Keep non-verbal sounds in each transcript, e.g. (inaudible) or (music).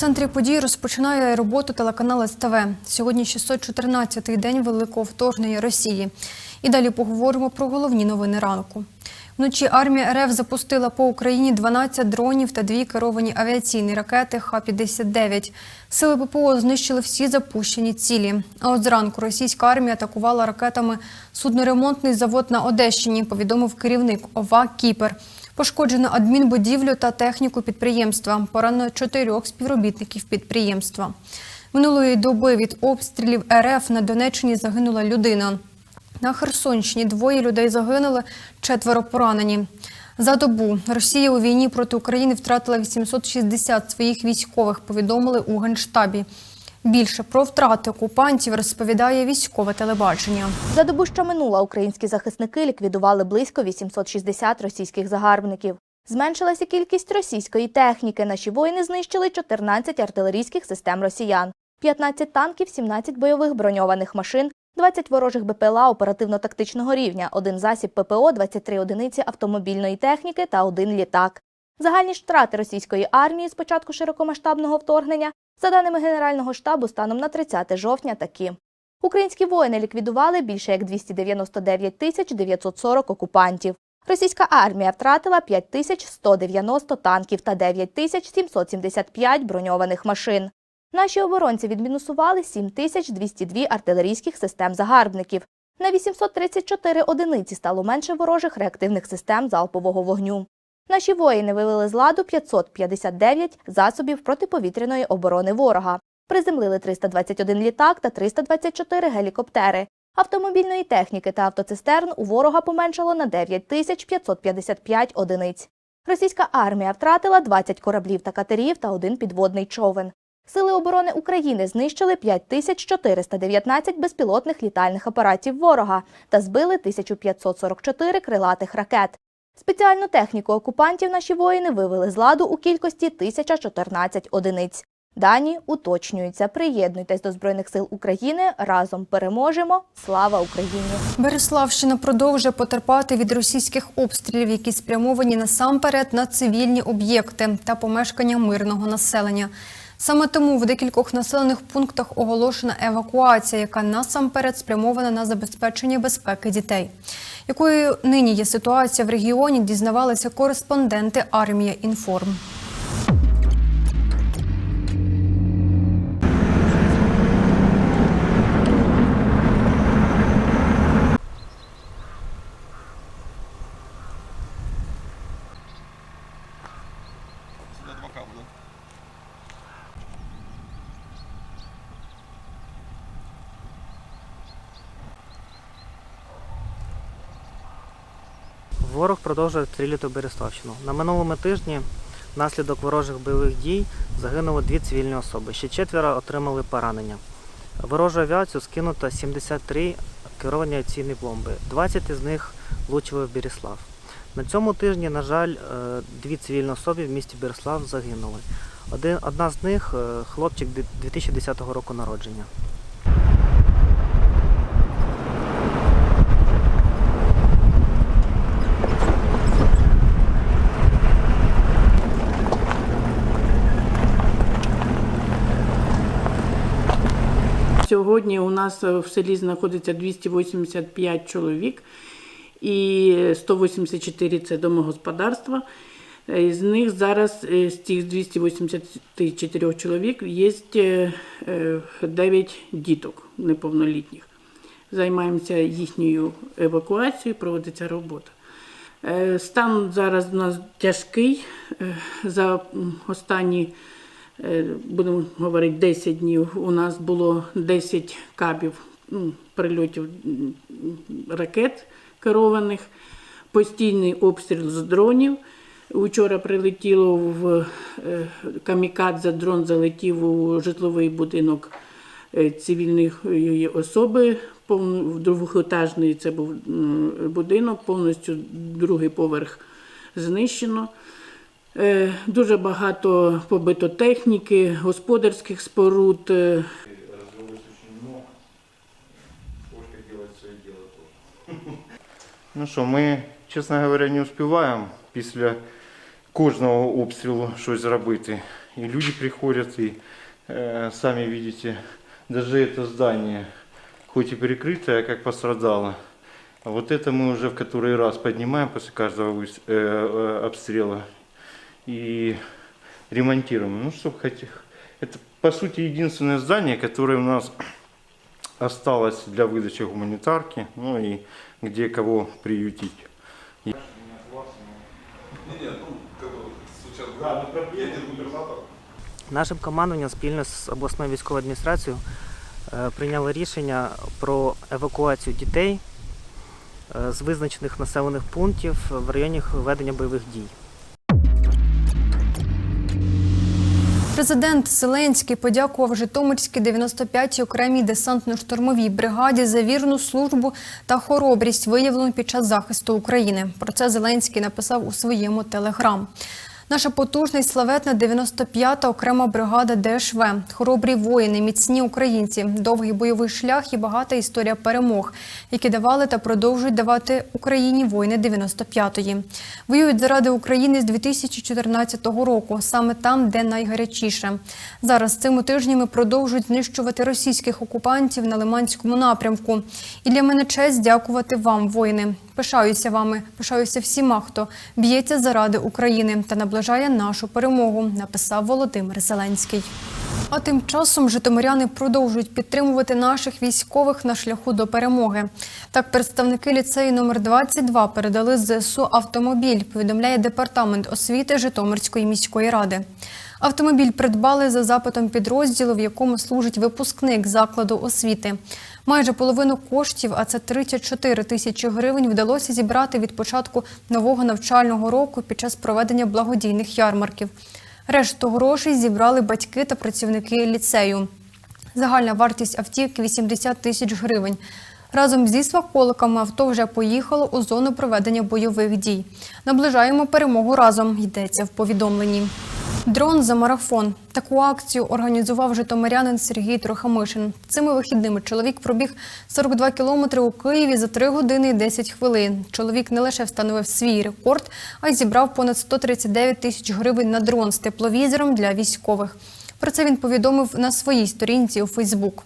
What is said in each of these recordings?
Центрі подій розпочинає роботу телеканал СТВ. Сьогодні 614-й день великого вторгнення Росії. І далі поговоримо про головні новини ранку. Вночі армія РФ запустила по Україні 12 дронів та дві керовані авіаційні ракети Х-59. Сили ППО знищили всі запущені цілі. А от зранку російська армія атакувала ракетами судноремонтний завод на Одещині, повідомив керівник ОВА Кіпер. Пошкоджено адмінбудівлю та техніку підприємства. Поранено чотирьох співробітників підприємства. Минулої доби від обстрілів РФ на Донеччині загинула людина. На Херсонщині двоє людей загинули, четверо поранені. За добу Росія у війні проти України втратила 860 своїх військових, повідомили у Генштабі. Більше про втрати окупантів розповідає військове телебачення. За добу, що минула, українські захисники ліквідували близько 860 російських загарбників. Зменшилася кількість російської техніки. Наші воїни знищили 14 артилерійських систем росіян, 15 танків, 17 бойових броньованих машин, 20 ворожих БПЛА оперативно-тактичного рівня, один засіб ППО, 23 одиниці автомобільної техніки та один літак. Загальні втрати російської армії з початку широкомасштабного вторгнення, за даними Генерального штабу, станом на 30 жовтня такі. Українські воїни ліквідували більше як 299 тисяч 940 окупантів. Російська армія втратила 5 тисяч 190 танків та 9 тисяч 775 броньованих машин. Наші оборонці відмінусували 7 тисяч 202 артилерійських систем загарбників. На 834 одиниці стало менше ворожих реактивних систем залпового вогню. Наші воїни вивели з ладу 559 засобів протиповітряної оборони ворога. Приземлили 321 літак та 324 гелікоптери. Автомобільної техніки та автоцистерн у ворога поменшало на 9 555 одиниць. Російська армія втратила 20 кораблів та катерів та один підводний човен. Сили оборони України знищили 5419 безпілотних літальних апаратів ворога та збили 1544 крилатих ракет. Спеціальну техніку окупантів наші воїни вивели з ладу у кількості 1014 одиниць. Дані уточнюються. Приєднуйтесь до Збройних сил України. Разом переможемо. Слава Україні! Береславщина продовжує потерпати від російських обстрілів, які спрямовані насамперед на цивільні об'єкти та помешкання мирного населення. Саме тому в декількох населених пунктах оголошена евакуація, яка насамперед спрямована на забезпечення безпеки дітей. Якою нині є ситуація в регіоні, дізнавалися кореспонденти армія інформ. Ворог продовжує стріляти у Береславщину. На минулому тижні внаслідок ворожих бойових дій загинуло дві цивільні особи. Ще четверо отримали поранення. Ворожу авіацію скинуто 73 керовані авіаційні бомби. 20 із них влучили в Береслав. На цьому тижні, на жаль, е, дві цивільні особи в місті Береслав загинули. Одна з них е, хлопчик 2010 року народження. Сьогодні у нас в селі знаходиться 285 чоловік і 184 це домогосподарства. Е, З них зараз е, з цих 284 чоловік є 9 діток неповнолітніх. займаємося їхньою евакуацією, проводиться робота. Е, Стан зараз у нас тяжкий. Е, За останні, е, будемо говорити, 10 днів у нас було 10 кабів м, прильотів ракет керованих, постійний обстріл з дронів. Учора прилетіло в е, камікадзе, дрон залетів у житловий будинок е, цивільної особи. повн- Двохетажний це був будинок, повністю другий поверх знищено. Е, Дуже багато побито техніки, господарських споруд. е, Ну що, ми, чесно говоря, не успіваємо після кожного обстрілу щось зробити. І люди приходять, і е, самі бачите, навіть це здання, хоч і перекрите, як пострадало. А вот это мы уже в который раз поднимаем после каждого выс- э, э, обстрела и ремонтируем. Ну, чтобы хоть... Это, по сути, единственное здание, которое у нас осталось для выдачи гуманитарки, ну и где кого приютить. Нашим командуванням спільно з обласною військовою адміністрацією е, прийняло рішення про евакуацію дітей е, з визначених населених пунктів в районі ведення бойових дій. Президент Зеленський подякував Житомирській 95-й окремій десантно-штурмовій бригаді за вірну службу та хоробрість, виявлену під час захисту України. Про це Зеленський написав у своєму телеграм. Наша потужна і славетна 95-та окрема бригада ДШВ. Хоробрі воїни, міцні українці, довгий бойовий шлях і багата історія перемог, які давали та продовжують давати Україні воїни 95-ї. Воюють заради України з 2014 року, саме там, де найгарячіше. Зараз цими тижнями продовжують знищувати російських окупантів на Лиманському напрямку. І для мене честь дякувати вам, воїни. Пишаюся вами, пишаюся всіма, хто б'ється заради України та наближає нашу перемогу, написав Володимир Зеленський. А тим часом житомиряни продовжують підтримувати наших військових на шляху до перемоги. Так, представники ліцею номер 22 передали ЗСУ автомобіль. Повідомляє департамент освіти Житомирської міської ради. Автомобіль придбали за запитом підрозділу, в якому служить випускник закладу освіти. Майже половину коштів, а це 34 тисячі гривень, вдалося зібрати від початку нового навчального року під час проведення благодійних ярмарків. Решту грошей зібрали батьки та працівники ліцею. Загальна вартість автівки 80 тисяч гривень. Разом зі свахоликами авто вже поїхало у зону проведення бойових дій. Наближаємо перемогу разом, йдеться в повідомленні. Дрон за марафон. Таку акцію організував житомирянин Сергій Трохамишин. Цими вихідними чоловік пробіг 42 кілометри у Києві за 3 години і 10 хвилин. Чоловік не лише встановив свій рекорд, а й зібрав понад 139 тисяч гривень на дрон з тепловізором для військових. Про це він повідомив на своїй сторінці у Фейсбук.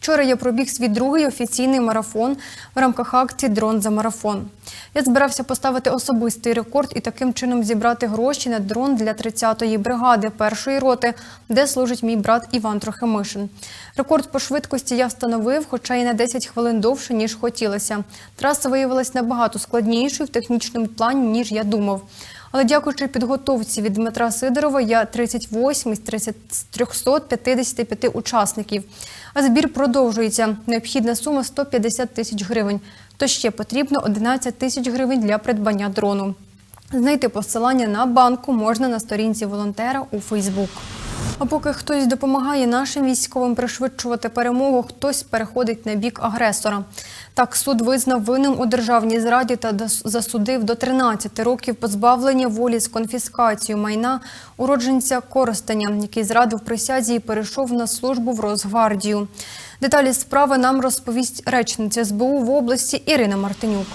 Вчора я пробіг свій другий офіційний марафон в рамках акції Дрон за марафон. Я збирався поставити особистий рекорд і таким чином зібрати гроші на дрон для 30-ї бригади першої роти, де служить мій брат Іван Трохимишин. Рекорд по швидкості я встановив, хоча й на 10 хвилин довше, ніж хотілося. Траса виявилась набагато складнішою в технічному плані, ніж я думав. Але дякуючи підготовці від Дмитра Сидорова, я 38 з 355 учасників. А збір продовжується. Необхідна сума 150 тисяч гривень. То ще потрібно 11 тисяч гривень для придбання дрону. Знайти посилання на банку можна на сторінці волонтера у Фейсбук. А поки хтось допомагає нашим військовим пришвидшувати перемогу, хтось переходить на бік агресора. Так, суд визнав винним у державній зраді та засудив до 13 років позбавлення волі з конфіскацією майна уродженця Коростеня, який зрадив присязі і перейшов на службу в Росгвардію. Деталі справи нам розповість речниця СБУ в області Ірина Мартинюк.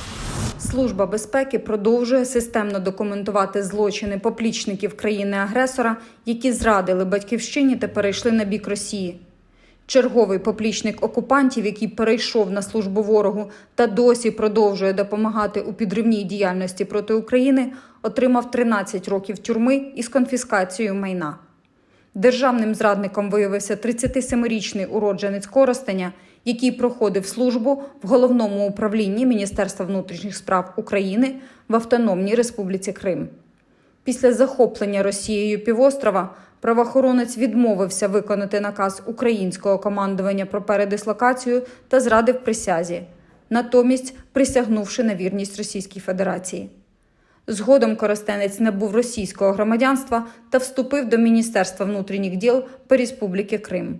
Служба безпеки продовжує системно документувати злочини поплічників країни-агресора, які зрадили батьківщині та перейшли на бік Росії. Черговий поплічник окупантів, який перейшов на службу ворогу та досі продовжує допомагати у підривній діяльності проти України, отримав 13 років тюрми із конфіскацією майна. Державним зрадником виявився 37-річний уродженець Коростеня, який проходив службу в головному управлінні Міністерства внутрішніх справ України в Автономній Республіці Крим. Після захоплення Росією півострова правоохоронець відмовився виконати наказ українського командування про передислокацію та зрадив присязі, натомість присягнувши на вірність Російській Федерації. Згодом коростенець набув російського громадянства та вступив до Міністерства внутрішніх діл по Республіки Крим.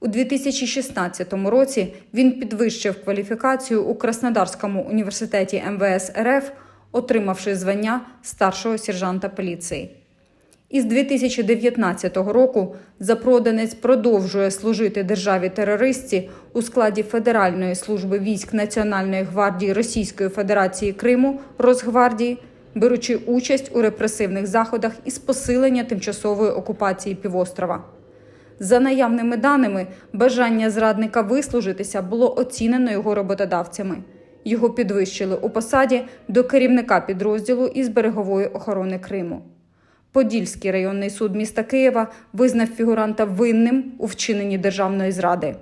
У 2016 році він підвищив кваліфікацію у Краснодарському університеті МВС РФ, отримавши звання старшого сержанта поліції. Із 2019 року запроданець продовжує служити державі терористці у складі Федеральної служби військ Національної гвардії Російської Федерації Криму Росгвардії, беручи участь у репресивних заходах із посилення тимчасової окупації півострова. За наявними даними, бажання зрадника вислужитися було оцінено його роботодавцями. Його підвищили у посаді до керівника підрозділу із берегової охорони Криму. Подільський районний суд міста Києва визнав фігуранта винним у вчиненні державної зради.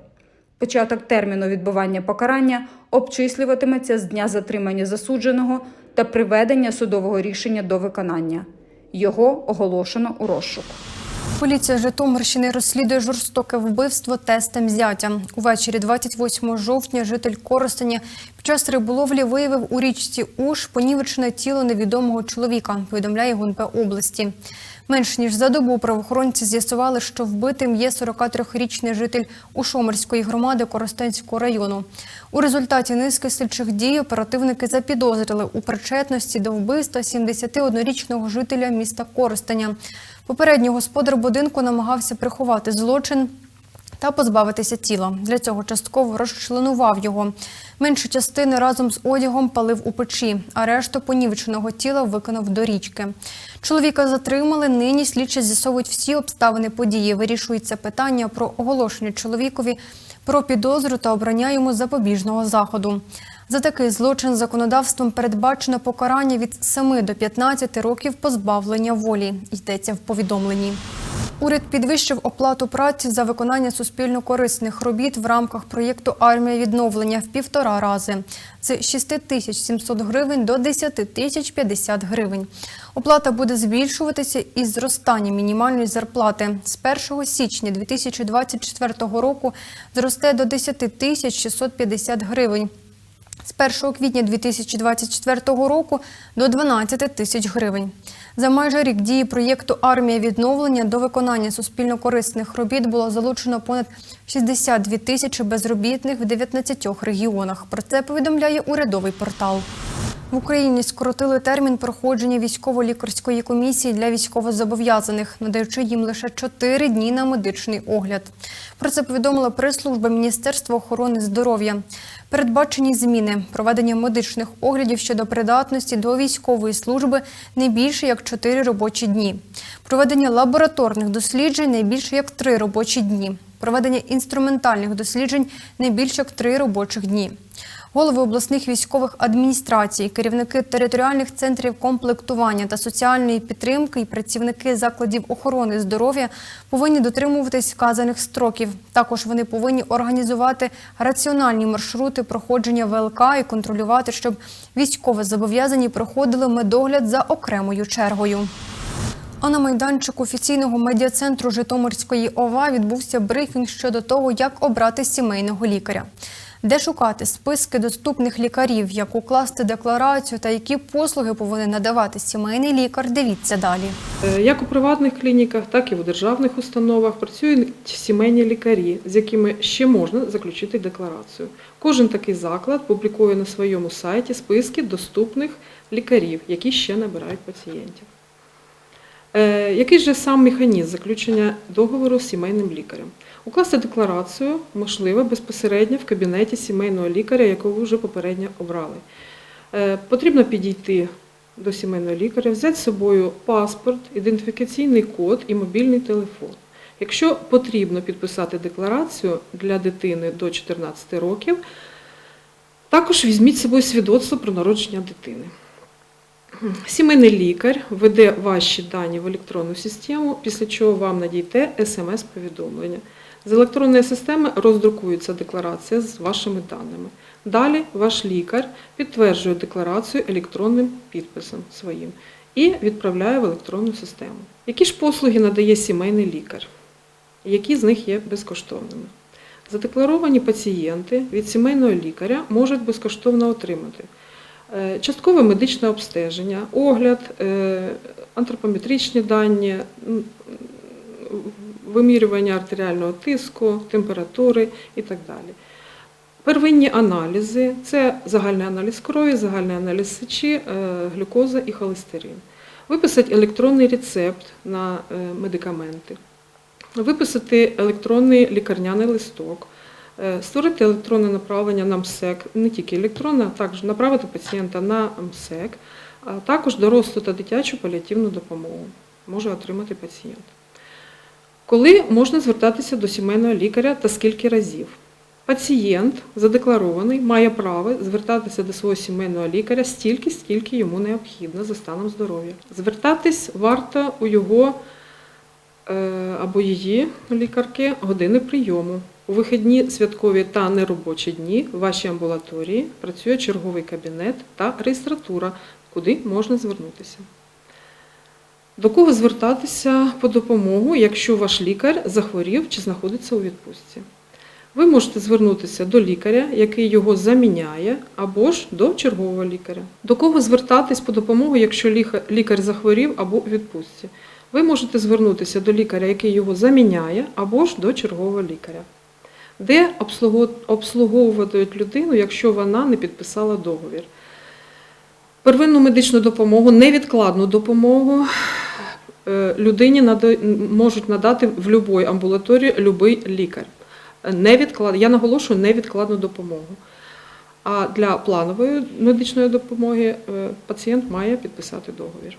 Початок терміну відбування покарання обчислюватиметься з дня затримання засудженого та приведення судового рішення до виконання. Його оголошено у розшук. Поліція Житомирщини розслідує жорстоке вбивство тестем зятя. Увечері 28 жовтня житель Коростеня під час риболовлі виявив у річці Уж понівечене тіло невідомого чоловіка, повідомляє ГУНП області. Менш ніж за добу правоохоронці з'ясували, що вбитим є 43-річний житель Ушомерської громади Коростенського району. У результаті низки слідчих дій оперативники запідозрили у причетності до вбивства 71-річного жителя міста Коростеня. Попередньо господар будинку намагався приховати злочин та позбавитися тіла. Для цього частково розчленував його. Меншу частину разом з одягом палив у печі, а решту понівеченого тіла виконав до річки. Чоловіка затримали. Нині слідчі з'ясовують всі обставини події. Вирішується питання про оголошення чоловікові про підозру та обрання йому запобіжного заходу. За такий злочин законодавством передбачено покарання від 7 до 15 років позбавлення волі. Йдеться в повідомленні. Уряд підвищив оплату праці за виконання суспільно корисних робіт в рамках проєкту Армія відновлення в півтора рази з 6 тисяч 700 гривень до 10 тисяч 50 гривень. Оплата буде збільшуватися із зростанням мінімальної зарплати. З 1 січня 2024 року зросте до 10 тисяч 650 гривень. З 1 квітня 2024 року до 12 тисяч гривень. За майже рік дії проєкту Армія відновлення до виконання суспільно-корисних робіт було залучено понад 62 тисячі безробітних в 19 регіонах. Про це повідомляє урядовий портал. В Україні скоротили термін проходження військово-лікарської комісії для військовозобов'язаних, надаючи їм лише 4 дні на медичний огляд. Про це повідомила прес-служба Міністерства охорони здоров'я. Передбачені зміни проведення медичних оглядів щодо придатності до військової служби не більше як 4 робочі дні. Проведення лабораторних досліджень не більше як 3 робочі дні. Проведення інструментальних досліджень не більше як 3 робочих дні. Голови обласних військових адміністрацій, керівники територіальних центрів комплектування та соціальної підтримки і працівники закладів охорони здоров'я повинні дотримуватись вказаних строків. Також вони повинні організувати раціональні маршрути проходження ВЛК і контролювати, щоб військові зобов'язані проходили медогляд за окремою чергою. А на майданчику офіційного медіа-центру Житомирської ОВА відбувся брифінг щодо того, як обрати сімейного лікаря. Де шукати списки доступних лікарів, як укласти декларацію та які послуги повинен надавати сімейний лікар, дивіться далі. Е, Як у приватних клініках, так і у державних установах працюють сімейні лікарі, з якими ще можна заключити декларацію. Кожен такий заклад публікує на своєму сайті списки доступних лікарів, які ще набирають пацієнтів. Е, Який же сам механізм заключення договору з сімейним лікарем? Укласти декларацію можливо безпосередньо в кабінеті сімейного лікаря, якого вже попередньо обрали. Е, Потрібно підійти до сімейного лікаря, взяти з собою паспорт, ідентифікаційний код і мобільний телефон. Якщо потрібно підписати декларацію для дитини до 14 років, також візьміть з собою свідоцтво про народження дитини. Сімейний лікар веде ваші дані в електронну систему, після чого вам надійде смс-повідомлення. З електронної системи роздрукується декларація з вашими даними. Далі ваш лікар підтверджує декларацію електронним підписом своїм і відправляє в електронну систему. Які ж послуги надає сімейний лікар? Які з них є безкоштовними? Задекларовані пацієнти від сімейного лікаря можуть безкоштовно отримати часткове медичне обстеження, огляд, е, антропометричні дані, вимірювання артеріального тиску, температури і так далі. Первинні аналізи це загальний аналіз крові, загальний аналіз сечі, е, глюкоза і холестерин. Виписати електронний рецепт на е, медикаменти, виписати електронний лікарняний листок, е, створити електронне направлення на МСЕК, не тільки електронне, а також направити пацієнта на МСЕК, а також дорослу та дитячу паліативну допомогу може отримати пацієнт. Коли можна звертатися до сімейного лікаря та скільки разів? Пацієнт задекларований має право звертатися до свого сімейного лікаря стільки, скільки йому необхідно за станом здоров'я. Звертатись варто у його е, або її лікарки години прийому. У вихідні, святкові та неробочі дні в вашій амбулаторії працює черговий кабінет та реєстратура, куди можна звернутися. До кого звертатися по допомогу, якщо ваш лікар захворів чи знаходиться у відпустці? Ви можете звернутися до лікаря, який його заміняє, або ж до чергового лікаря. До кого звертатись по допомогу, якщо лікар захворів або у відпустці? Ви можете звернутися до лікаря, який його заміняє, або ж до чергового лікаря. Де обслуговують людину, якщо вона не підписала договір? Первинну медичну допомогу, невідкладну допомогу е, людині можуть надати в будь-якій амбулаторії будь-який лікар. Невідклад... Я наголошую невідкладну допомогу. А для планової медичної допомоги е, пацієнт має підписати договір.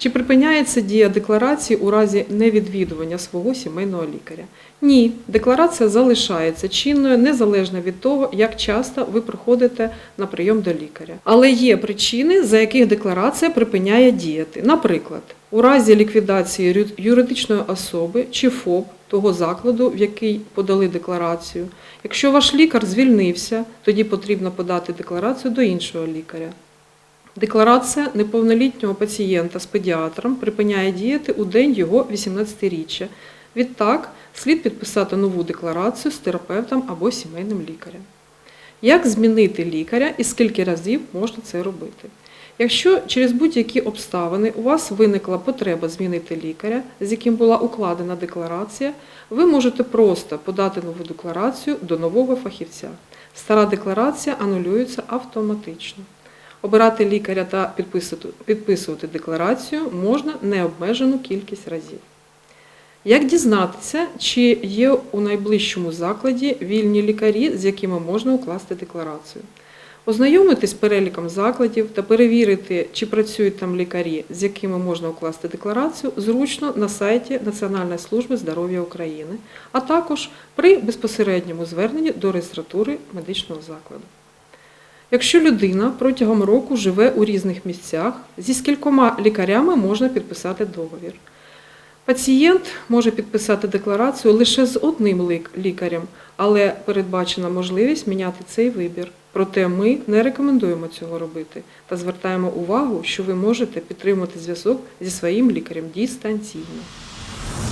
Чи припиняється дія декларації у разі невідвідування свого сімейного лікаря? Ні, декларація залишається чинною незалежно від того, як часто ви приходите на прийом до лікаря. Але є причини, за яких декларація припиняє діяти. Наприклад, у разі ліквідації юридичної особи чи ФОП того закладу, в який подали декларацію. Якщо ваш лікар звільнився, тоді потрібно подати декларацію до іншого лікаря. Декларація неповнолітнього пацієнта з педіатром припиняє діяти у день його 18-річчя. Відтак, слід підписати нову декларацію з терапевтом або сімейним лікарем. Як змінити лікаря і скільки разів можна це робити? Якщо через будь-які обставини у вас виникла потреба змінити лікаря, з яким була укладена декларація, ви можете просто подати нову декларацію до нового фахівця. Стара декларація анулюється автоматично. Обирати лікаря та підписувати, декларацію можна необмежену кількість разів. Як дізнатися, чи є у найближчому закладі вільні лікарі, з якими можна укласти декларацію? Ознайомитись з переліком закладів та перевірити, чи працюють там лікарі, з якими можна укласти декларацію, зручно на сайті Національної служби здоров'я України, а також при безпосередньому зверненні до реєстратури медичного закладу. Якщо людина протягом року живе у різних місцях, зі скількома лікарями можна підписати договір. Пацієнт може підписати декларацію лише з одним лікарем, але передбачена можливість міняти цей вибір. Проте ми не рекомендуємо цього робити та звертаємо увагу, що ви можете підтримати зв'язок зі своїм лікарем дистанційно.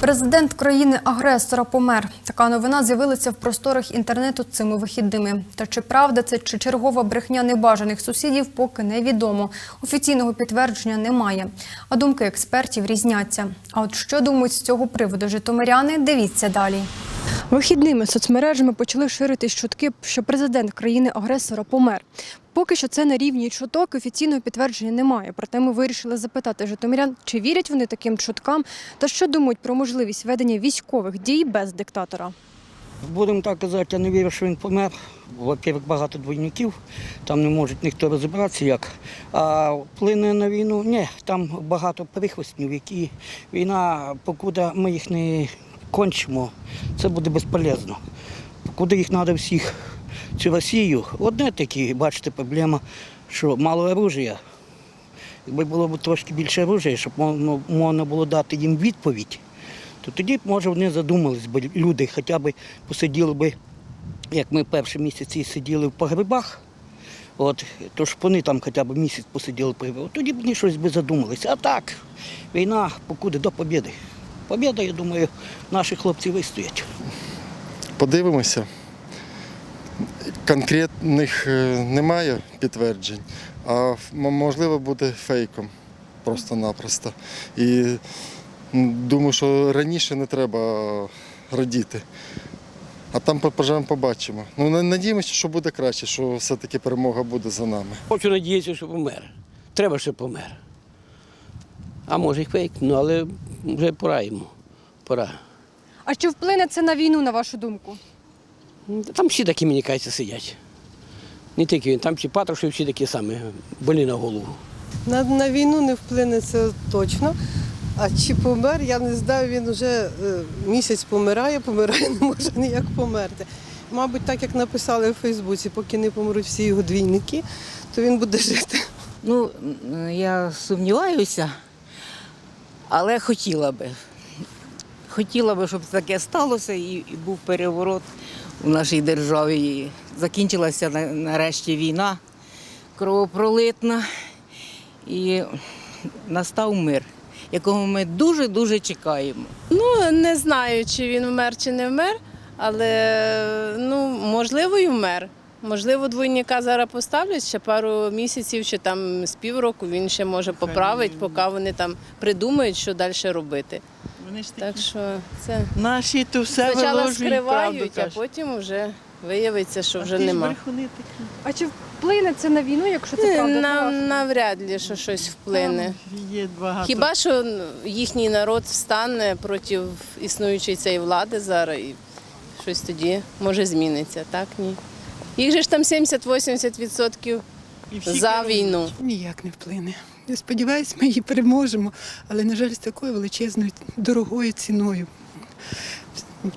Президент країни-агресора помер. Така новина з'явилася в просторах інтернету цими вихідними. Та чи правда це, чи чергова брехня небажаних сусідів, поки невідомо. Офіційного підтвердження немає. А думки експертів різняться. А от що думають з цього приводу житомиряни, дивіться далі. Вихідними соцмережами почали ширитись чутки, що президент країни-агресора помер. Поки що це на рівні чуток, офіційного підтвердження немає. Проте ми вирішили запитати житомирян, чи вірять вони таким чуткам та що думають про можливість ведення військових дій без диктатора. Будемо так казати, я не вірю, що він помер. Во-первых, багато двойників, там не може ніхто розібратися як. А вплине на війну, ні, там багато прихвостнів, які війна, покуди ми їх не кончимо, це буде безполезно. Покуди їх треба всіх, цю Росію, одне такі, бачите, проблема, що мало оружия. Якби було б трошки більше оружия, щоб можна, було дати їм відповідь, то тоді б, може вони задумались би люди, хоча б посиділи би, як ми перші місяці сиділи в погребах. От, то ж вони там хоча б місяць посиділи от тоді б вони щось би задумалися. А так, війна покуди до побіди. Побіда, я думаю, наші хлопці вистоять. Подивимося. Конкретних е, немає підтверджень, а можливо буде фейком просто-напросто. І думаю, що раніше не треба радіти. А там по- поживемо, побачимо. Ну, на- надіємося, що буде краще, що все-таки перемога буде за нами. Хочу надіятися, що помер. Треба, щоб помер. А може й фейк, ну але вже пора йому. Пора. А чи вплине це на війну, на вашу думку? Там всі такі, мені кажеться, сидять. Не тільки він, там всі патруші, всі такі самі, болі на голову. На, на війну не вплине це точно. А чи помер, я не знаю, він вже е, місяць помирає, помирає, (laughs) не може ніяк померти. Мабуть, так як написали у Фейсбуці, поки не помруть всі його двійники, то він буде жити. Ну, я сумніваюся, але хотіла би. Хотіла би, щоб таке сталося і, і був переворот у нашій державі. І закінчилася нарешті війна кровопролитна і настав мир, якого ми дуже-дуже чекаємо. Ну, не знаю, чи він вмер, чи не вмер, але ну, можливо, і вмер. Можливо, двойника зараз поставлять ще пару місяців чи там з півроку він ще може поправити, поки вони там придумають, що далі робити. Вони ж Так що це наші то все спочатку скривають, а потім вже виявиться, що вже нема. А чи вплине це на війну, якщо це правда? На, на навряд ли, що щось вплине. Є багато. Хіба що їхній народ встане проти існуючої цієї влади зараз і щось тоді може зміниться, так ні. Їх же ж там 70-80% за війну. Ніяк не вплине. Я сподіваюся, ми її переможемо, але, на жаль, з такою величезною дорогою ціною.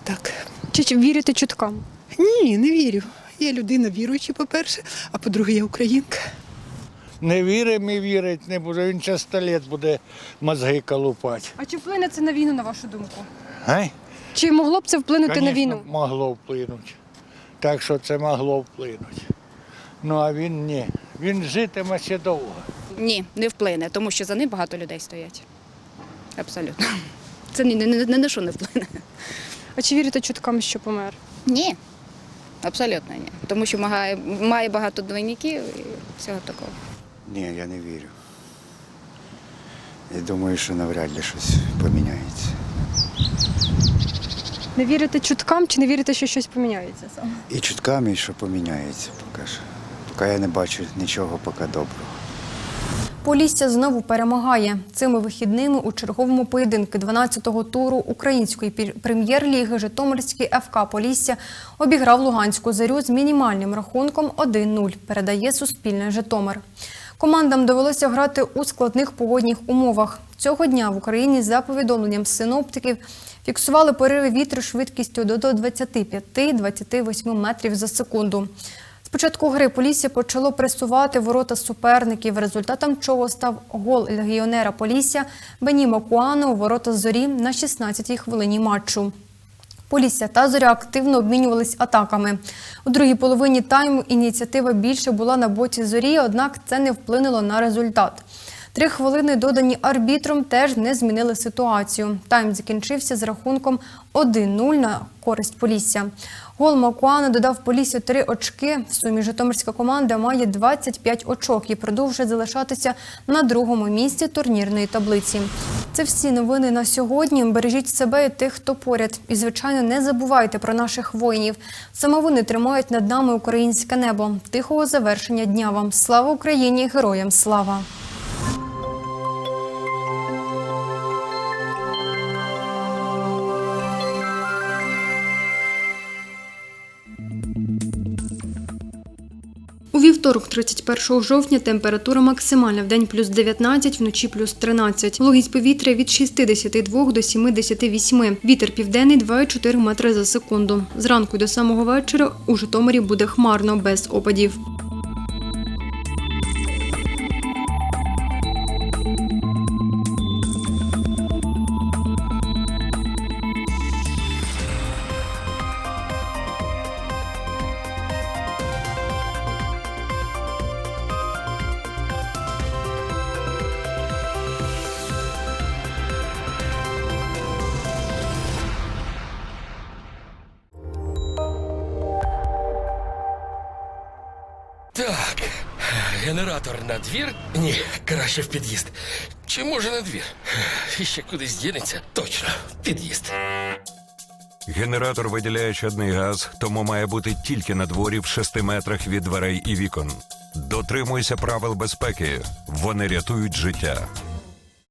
Так. Чи, вірите чуткам? Ні, не вірю. Я людина віруюча, по-перше, а по-друге, я українка. Не віримо і вірить не буде. Він ще сто літ буде мозги колупати. А чи вплине це на війну, на вашу думку? Гай? Чи могло б це вплинути на війну? Могло вплинути. Так що це могло вплинути. Ну а він ні. Він житиме ще довго. Ні, не вплине, тому що за ним багато людей стоять. Абсолютно. (laughs) Це ні, ні на що не вплине. А чи вірите чуткам, що помер? Ні. Абсолютно ні. Тому що має, має багато двойників і всього такого. Ні, я не вірю. Я думаю, що навряд ли щось поміняється. Не вірите чуткам чи не вірите, що щось поміняється саме? І чутками, що поміняється поки що. Поки я не бачу нічого поки доброго. Полісся знову перемагає цими вихідними у черговому поєдинку 12-го туру української прем'єр-ліги Житомирський ФК Полісся обіграв Луганську зарю з мінімальним рахунком 1-0. Передає Суспільне Житомир. Командам довелося грати у складних погодних умовах. Цього дня в Україні за повідомленням синоптиків фіксували пориви вітру швидкістю до до 25-28 метрів за секунду. З початку гри Полісся почало пресувати ворота суперників, результатом чого став гол легіонера Полісся Бенімо Куану у ворота зорі на 16-й хвилині матчу. Полісся та зоря активно обмінювались атаками. У другій половині тайму ініціатива більше була на боці зорі, однак це не вплинуло на результат. Три хвилини, додані арбітром, теж не змінили ситуацію. Тайм закінчився з рахунком 1-0 на користь Полісся. Гол Макуана додав Поліссю три очки. В сумі Житомирська команда має 25 очок і продовжує залишатися на другому місці турнірної таблиці. Це всі новини на сьогодні. Бережіть себе і тих, хто поряд. І, звичайно, не забувайте про наших воїнів. Саме вони тримають над нами українське небо. Тихого завершення дня вам. Слава Україні! Героям слава! Вівторок, 31 жовтня, температура максимальна в день плюс 19, вночі плюс 13. Вологість повітря від 62 до 78. Вітер південний 2,4 метри за секунду. Зранку до самого вечора у Житомирі буде хмарно, без опадів. Генератор на двір? Ні, краще в під'їзд. Чи може на двір? Ще кудись дінеться? Точно, під'їзд. Генератор виділяє чадний газ, тому має бути тільки на дворі в 6 метрах від дверей і вікон. Дотримуйся правил безпеки. Вони рятують життя.